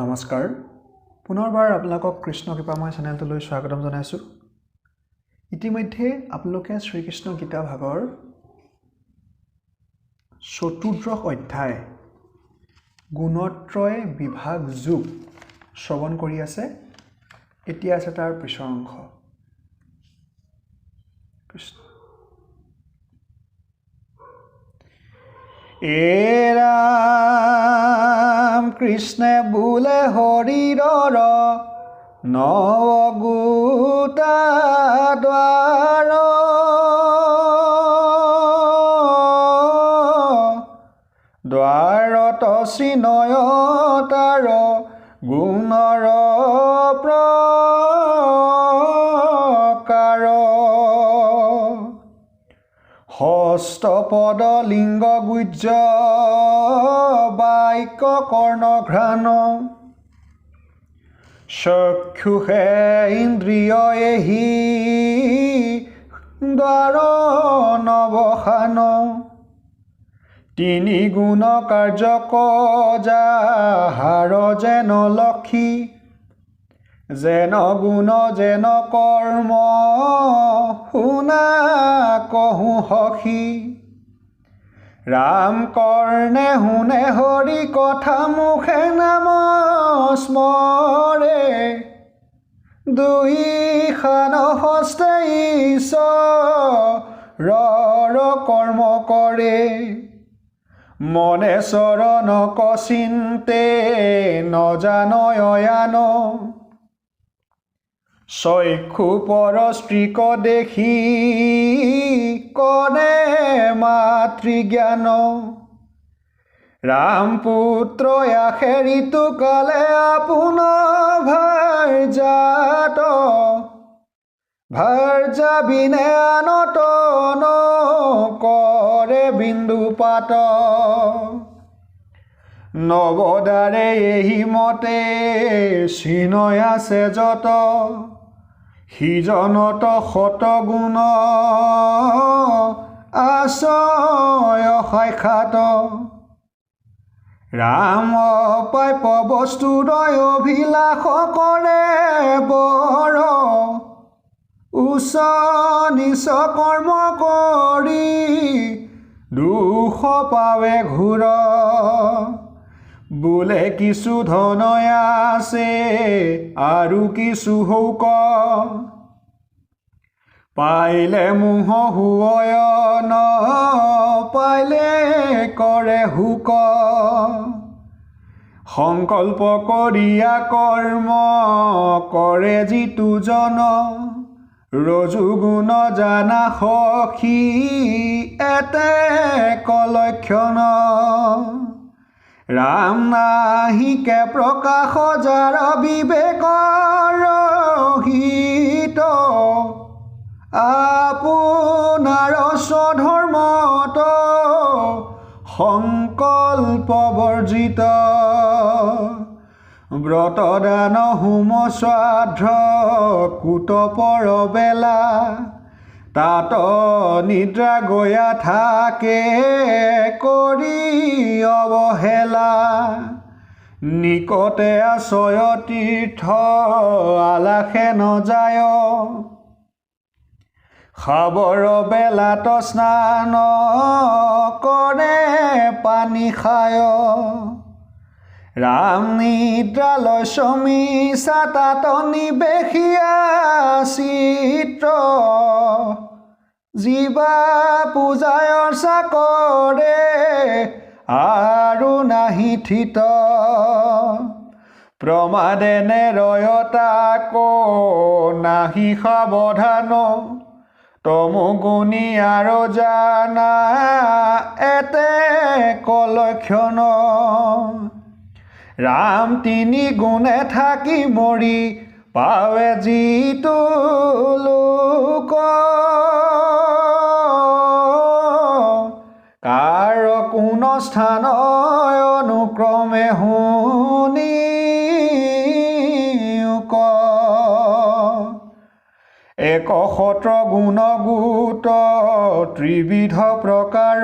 নমস্কাৰ। পুনৰবাৰ আপোনালোকক কৃষ্ণ কৃপাময় চেনেলটোলৈ স্বাগতম জনাইছোঁ। ইতিমধ্যে আপোনালোকে শ্ৰীকৃষ্ণ গীতা ভাগৰ চতুৰ্দশ অধ্যায় গুণত্ৰয় বিভাগ যোগ শ্ৰৱণ কৰি আছে। এতিয়া আছে তাৰ পিছৰ অংশ। কৃষ্ণ এ ৰাম কৃষ্ণে বোলে শৰীৰৰ নগোটা দ্বাৰ। দ্বাৰত চিনয় অষ্টপদ পদ লিংগ গুজ্জ বাক্য কৰ্ণ ঘ্ৰাণ চক্ষুষে ইন্দ্ৰিয় এহি দ্বাৰ নৱসান তিনি গুণ কাৰ্য কজাহাৰ যেন লক্ষ্মী যেন গুণ যেন কৰ্ম শুনা কহো সখী। ৰাম কৰ্ণে শুনে হৰি কথা মুখে নাম স্মৰে। দুই খান হস্তে ঈশ্বৰৰ কৰ্ম কৰে। মনে চৰণ কচিন্তে নজানয়ান চক্ষু শৈক্ষুপৰ স্ত্ৰীক দেখি কনে মাতৃজ্ঞান। ৰামপুত্ৰই আখেৰিটো কালে আপোনাৰ ভাৰ্জাত ভাৰ্জা বিনে আনতন কৰে বিন্দুপাত নৱদাৰে এহি মতে চিনয় আছে যত। সিজনত শতগুণ আশয় সাক্ষাৎ। ৰাম পাইপ বস্তুৰয় অভিলাষ কৰে বৰ উচ্চ নিচ কৰ্ম কৰি দুখ পাৱে ঘূৰ। বোলে কিছু ধনয় আছে আৰু কিছু শৌক। পাইলে মোহ হুৱয়ন পাইলে কৰে শোক। সংকল্প কৰিয়া কৰ্ম কৰে যিটো জন। ৰজুগুণ জানা সখী এতে কলক্ষণ। ৰাম নাহিকে প্ৰকাশ যাৰ বিবেকৰ হিত আপোনাৰ স্বধৰ্মত সংকল্প বৰ্জিত। ব্ৰতদান হোম শ্ৰাদ্ধ কুট পৰ বেলা তাত নিদ্ৰা গয়া থাকে কৰি অৱহেলা নিকটে আচয় তীৰ্থ আলাসে নযায় খাবৰ বেলাত স্নান কৰে পানী খায়। ৰাম নিদ্ৰালয় সমীচা তাত নিবেশিয়া চিত্ৰ জীৱা পূজায় অৰ্চা কৰে আৰু নাহি থিত। প্ৰমাদে নেৰয়তাক নাহি সাৱধান। তমুগুণী আৰু জানা এতে কলক্ষণ। ৰাম তিনি গুণে থাকি মৰি পাৱে যিটো লোক। স্থান অনুক্ৰমে শুনি এক সত্ৰ গুণ গোট ত্ৰিবিধ প্ৰকাৰ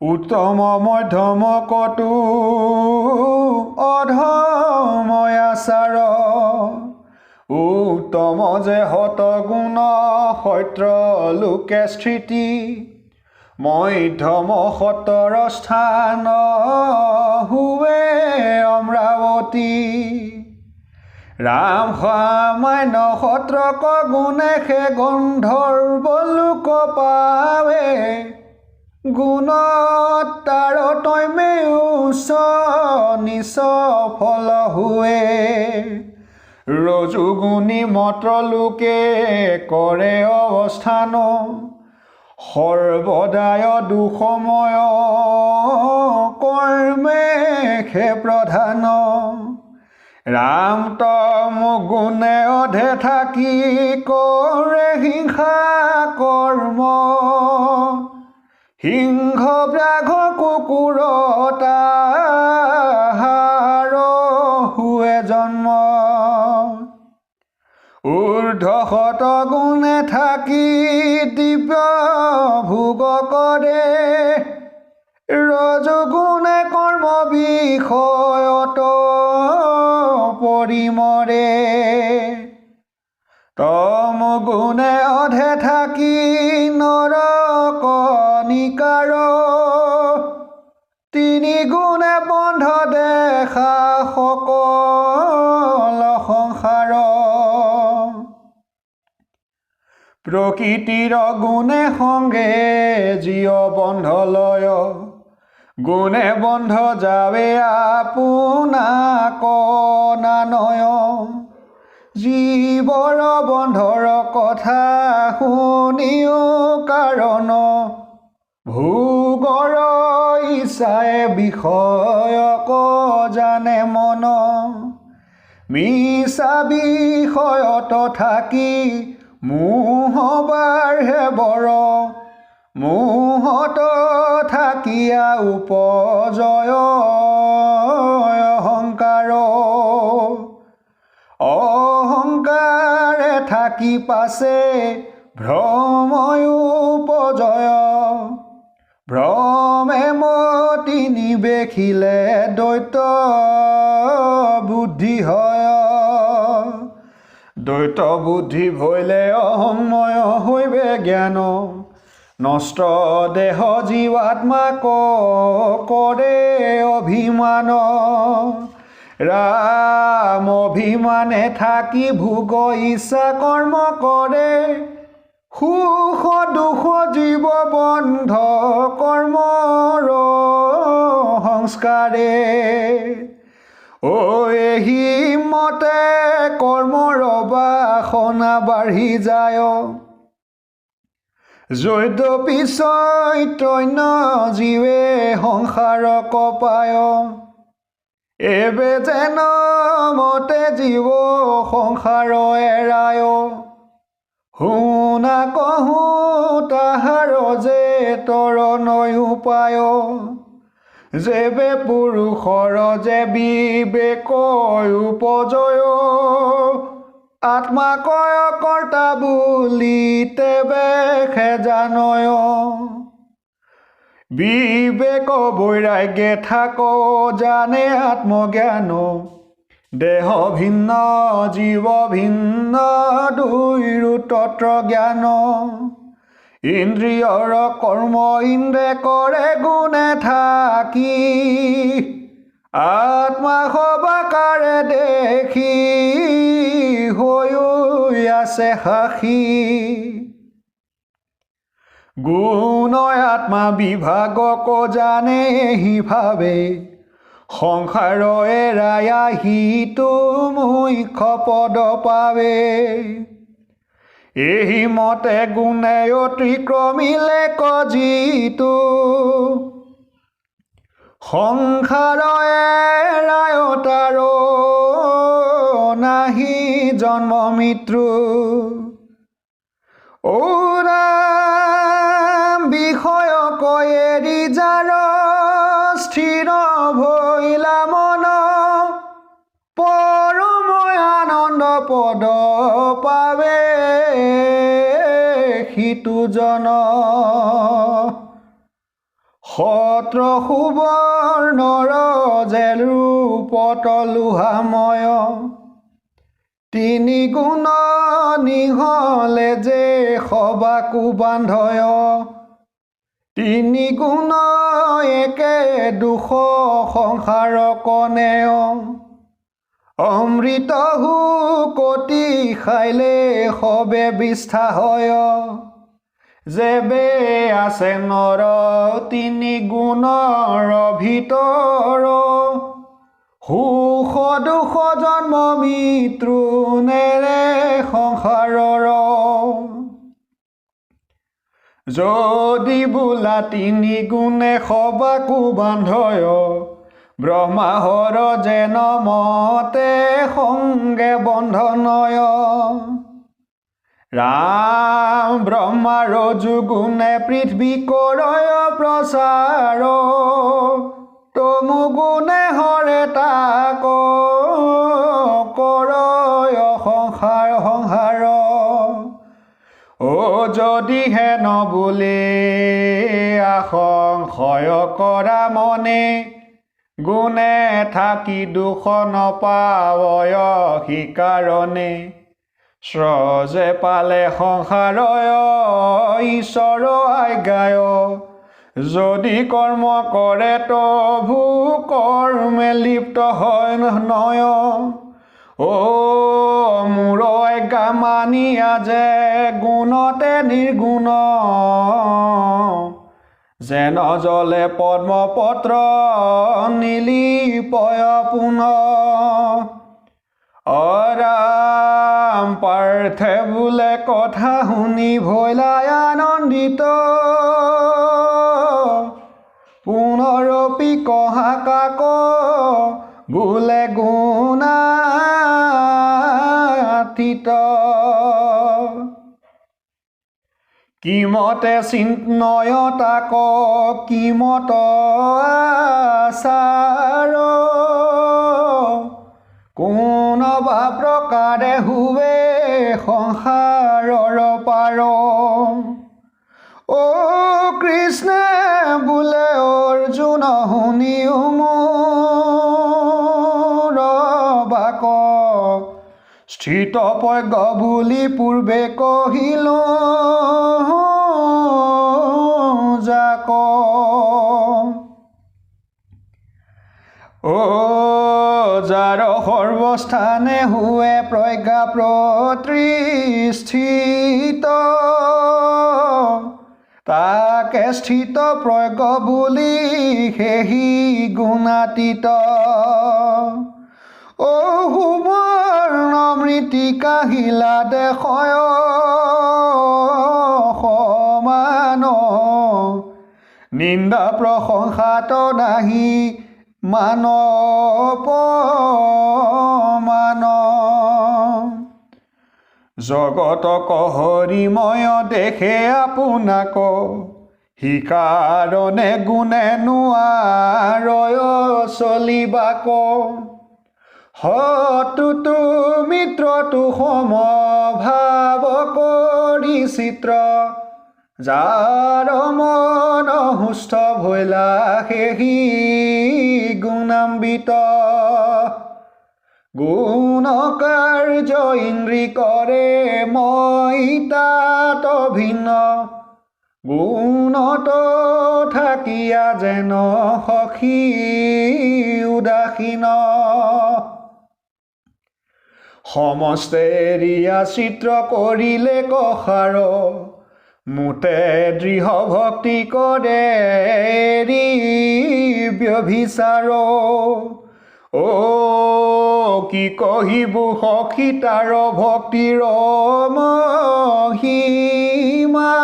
উত্তম মধ্যম কটু অধময় আচাৰ উত্তম যে হত গুণ সত্য লোকে স্থিতি মধ্যম সতৰ স্থান হুৱে অমৰাৱতী। ৰাম সামান্য সত্ৰক গুণে সে গন্ধৰ্ব লোক পাৱে। গুণত তাৰতম্যে উচ্চ নিচ ফল হুৱে। ৰজুগুণী মত্ৰ লোকে কৰে অৱস্থান। সৰ্বদায় দুসময় কৰ্মে সে প্ৰধান। ৰাম তম গুণে অধে থাকি কৰে হিংসা কৰ্ম। সিংহ ব্যাঘ কুকুৰ তাহাৰ হুৱে জন্ম। ঊৰ্ধ শত গুণে থাকি দিব্য ভোগ কৰে। ৰজগুণে কৰ্ম বিষয়ত প্ৰকৃতিৰ গুণে সংগে জীৱ বন্ধ লয় গুণে বন্ধ যাবে আপোনাক নানয় জীৱৰ বন্ধৰ কথা শুনিও কাৰণ। ভোগৰ ইচ্ছাই বিষয়ক জানে মন। মিছা বিষয়ত থাকি মোহ বাঢ়ে বৰ মোহত থাকিয়া উপজয় অহংকাৰ। অহংকাৰে থাকি পাছে ভ্ৰময় উপজয়। ভ্ৰমে মতি নিবেখিলে দৈত বুদ্ধি হয়। দ্বৈত বুদ্ধি ভৈলে অহময় হৈবে জ্ঞান। নষ্ট দেহ জীৱাত্মাক কৰে অভিমান। ৰাম অভিমানে থাকি ভোগ ইচ্ছা কৰ্ম কৰে সুখ দুখ জীৱ বন্ধ কৰ্মৰ সংস্কাৰে এহি মতে কৰ্মৰ বাসনা বাঢ়ি যায়। যদ্যপি চৈতন্য জীৱে সংসাৰ কপায়। এবে যেন মতে জীৱ সংসাৰ এৰায় শুনা কহো তাহাৰ যে তৰ নৈ উপায়। যেবে পুৰুষৰ যে বিবেক উপজয় আত্মাকয় কৰ্তা বুলি তেবে সে জানয়। বিবেক বৈৰাগ্যে থাক জানে আত্মজ্ঞান। দেহ ভিন্ন জীৱ ভিন্ন দুইৰো তত্ৰ জ্ঞান। ইন্দ্ৰিয়ৰ কৰ্ম ইন্দ্ৰে কৰে গুণে থাকি আত্মা সবাকাৰে দেখি হৈও আছে সাক্ষী গুণয় আত্মা বিভাগক জানে ভাবে সংসাৰ এৰাই আহি মুখ্য পদ পাবে। এই মতে গুণে অতিক্ৰমিলে কজিতো। সংসাৰ এৰাই তাৰ নাহি জন্ম মৃত্যু। ঔৰাম বিষয়ক এৰি যাৰ স্থিৰ ভৈলা সিটো জন। সত্ৰ সুবৰ্ণৰ যে ৰূপত লোহাময় তিনি গুণ নিহলে যে সবাকো বান্ধয়। তিনি গুণ একে দুশ সংসাৰ কণেয় অমৃত কটি খাইলে সবে বিষ্ঠা হয় যেবে আছে নৰ তিনি গুণৰ ভিতৰ। সুখ দুখ জন্ম মৃত্যু নেৰে সংসাৰৰ। যদি বোলা তিনি গুণে সবাকো বান্ধয় ব্ৰহ্মাহৰ যেন মতে সংগে বন্ধনয়। ৰাম ব্ৰহ্মাৰ যুগুণে পৃথিৱী কৰয় প্ৰচাৰ। তমু গুণে হৰে তাক কৰয় সংসাৰ সংসাৰ অ যদিহে নবোলে আসংশয় কৰা মনে গুণে থাকি দুখ নপাৱয় সিকাৰণে স্ৰজে পালে সংসাৰয় ঈশ্বৰ আজ্ঞায়। যদি কৰ্ম কৰে তভু কৰ্মে লিপ্ত হয় নয় অ মোৰ আজ্ঞা মানিয়া যে গুণতে নিৰ্গুণ। যেন জলে পদ্মপত্ৰ নীলিপয় পুন। অৰাম পাৰ্থে বোলে কথা শুনি ভৈলাই আনন্দিত পুনৰপি কহা কাক বোলে গুণাতীত। কিমতে চিন্ময় তাক কিমত আচাৰ? কোনবা প্ৰকাৰে হুৱে সংসাৰৰ পাৰ? অ কৃষ্ণে বোলে অৰ্জুন শুনিও মোৰ বাক স্থিত পজ্ঞ বুলি পূৰ্বে কহিলো সৰ্বস্থানে হুৱে প্ৰজ্ঞা প্ৰতিষ্ঠিত তাকে স্থিত প্ৰজ্ঞ বুলি সেহি গুণাতীত। অ সুবৰ্ণ দেশয় সমান। নিন্দা প্ৰশংসাত নাহি মান মান জগতক হৰিময় দেখে আপোনাক সিকাৰণে গুণে নোৱাৰয় চলিবাক। শত্ৰুটো মিত্ৰটো সমভাৱ কৰি চিত্ৰ যাৰ মন সুস্থ ভৈলা সেহি গুণাম্বিত। গুণ কাৰ্য ইন্দ্ৰী কৰে মই তাত ভিন্ন গুণত থাকিয়া যেন সখী উদাসীন। সমস্তে এৰিয়া চিত্ৰ কৰিলে কষাৰ মোতে দৃঢ় ভক্তি কৰে ব্যভিচাৰ। অ কি কহিবু সখী তাৰ ভক্তিৰ মহিমা?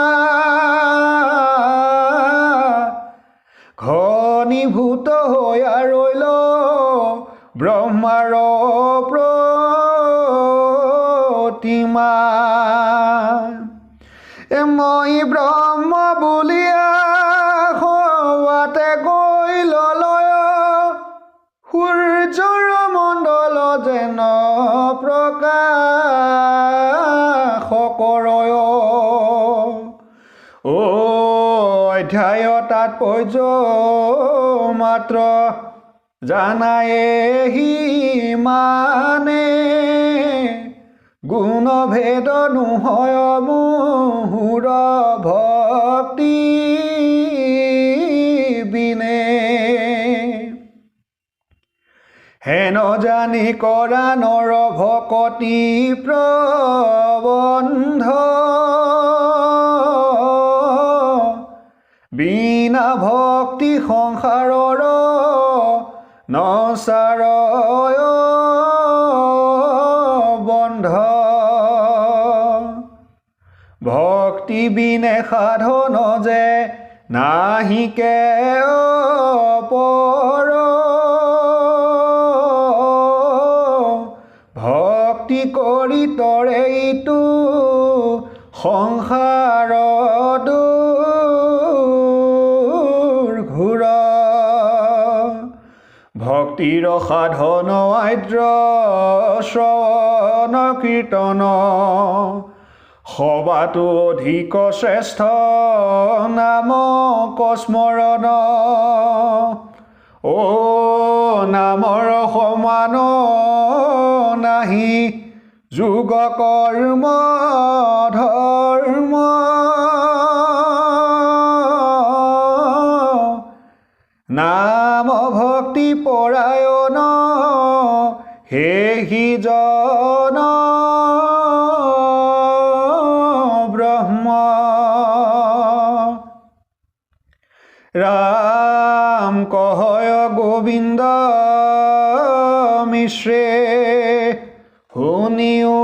ঘনীভূত হৈ ৰৈল ব্ৰহ্মাৰ প্ৰতিমা। অধ্যায় তাত তাৎপৰ্য মাত্ৰ জানায়েহি মানে গুণভেদ নোহয় মোহৰ ভক্তি বিনে। হেন জানি কৰা নৰ ভকতি প্ৰবন্ধ বিনা ভক্তি সংসাৰৰ নচাৰয় বন্ধ। ভক্তি বিনে সাধন যে নাহিকে অপৰ ভক্তিৰ সাধন আদ্ৰ শ্ৰৱণ কীৰ্তন। সবাতো অধিক শ্ৰেষ্ঠ নাম কস্মৰণ। অ নামৰ সমান নাহি যোগ ধৰ্ম নাম ভক্তি পৰায়ণ সেহি জন। ব্ৰহ্ম ৰাম কহয় গোবিন্দ মিশ্ৰে শুনিও